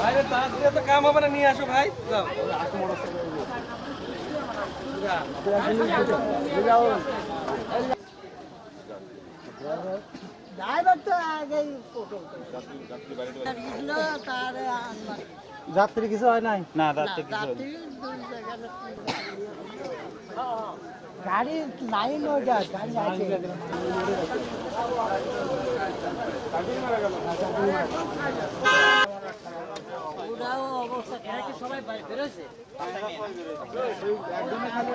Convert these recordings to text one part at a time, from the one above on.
বাইরে তার দিয়ে তো কাম হবে না নিয়ে আসো ভাই। যাও। যাত্রী কিছু হয় নাই? না যাত্রী গাড়ি লাইন গাড়ি একদমই খালি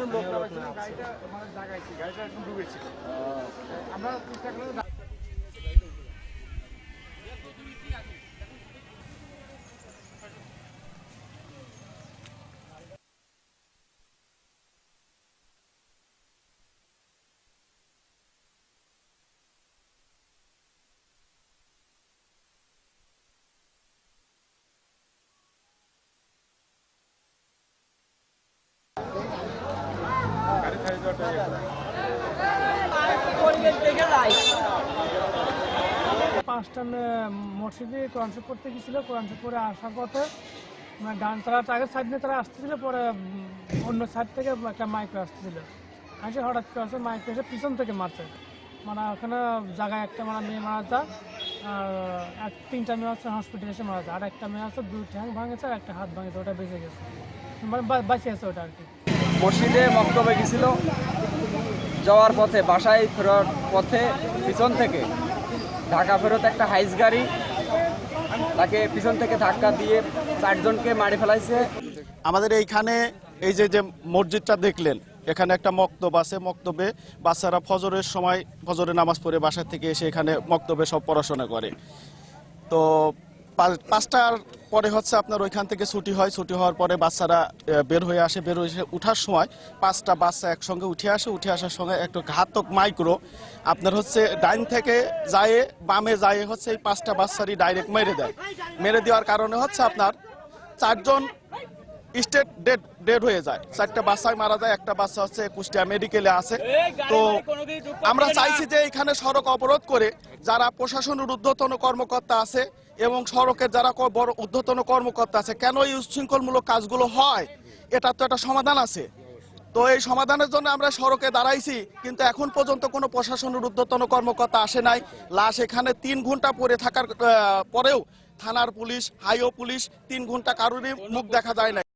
খারাপ। সবাই বাইরে বেরোছে পাঁচটা মসজিদে কোরআন শরীফ পড়তে গেছিল কোরআন শরীফ পড়ে আসার পথে মানে ডান তারা আগের সাইড নিয়ে তারা আসতেছিল, পরে অন্য সাইড থেকে একটা মাইক্রো আসতেছিল। আসে হঠাৎ করে আসে মাইক্রো এসে পিছন থেকে মারছে। মানে ওখানে জায়গায় একটা মানে মেয়ে মারা যায়, আর এক, তিনটা মেয়ে আছে হসপিটালে এসে মারা যায়। আর একটা মেয়ে আছে, দুই ঠ্যাং ভাঙেছে, আর একটা হাত ভাঙেছে, ওটা বেঁচে গেছে। মানে বা- বাঁচিয়ে ওটা আর কি। মসজিদে মক্তবে গেছিল। যাওয়ার পথে, বাসায় ফেরার পথে পিছন থেকে ঢাকা ফেরত একটা হাইস গাড়ি, তাকে পিছন থেকে ধাক্কা দিয়ে চারজনকে মারি ফেলাইছে। আমাদের এইখানে এই যে যে মসজিদটা দেখলেন, এখানে একটা মক্তব আছে। মক্তবে বাচ্চারা ফজরের সময় ফজরের নামাজ পড়ে বাসা থেকে এসে এখানে মক্তবে সব পড়াশোনা করে। তো পাঁচটার পরে হচ্ছে আপনার ওইখান থেকে ছুটি হয় ছুটি হওয়ার পরে বাচ্চারা বের হয়ে আসে। বের হয়ে উঠার সময় পাঁচটা বাচ্চা একসঙ্গে উঠে আসে উঠে আসার সঙ্গে একটা ঘাতক মাইক্রো আপনার হচ্ছে ডাইন থেকে যায় বামে যায় হচ্ছে এই পাঁচটা বাচ্চারই ডাইরেক্ট মেরে দেয়। মেরে দেওয়ার কারণে হচ্ছে আপনার চারজন স্টেট ডেড ডেড হয়ে যায়। চারটা বাচ্চায় মারা যায় একটা বাচ্চা হচ্ছে কুষ্টিয়া মেডিকেলে আছে। তো আমরা চাইছি যে এখানে সড়ক অবরোধ করে যারা প্রশাসনের ঊর্ধ্বতন কর্মকর্তা আছে এবং সড়কের যারা বড় ঊর্ধ্বতন কর্মকর্তা আছে, কেন এই উচ্ছৃঙ্খলমূলক কাজগুলো হয়? এটা তো একটা সমাধান আছে। তো এই সমাধানের জন্য আমরা সড়কে দাঁড়াইছি, কিন্তু এখন পর্যন্ত কোনো প্রশাসনের ঊর্ধ্বতন কর্মকর্তা আসে নাই। লাশ এখানে তিন ঘণ্টা পরে থাকার পরেও থানার পুলিশ, হাইও পুলিশ তিন ঘণ্টা কারোরই মুখ দেখা যায় না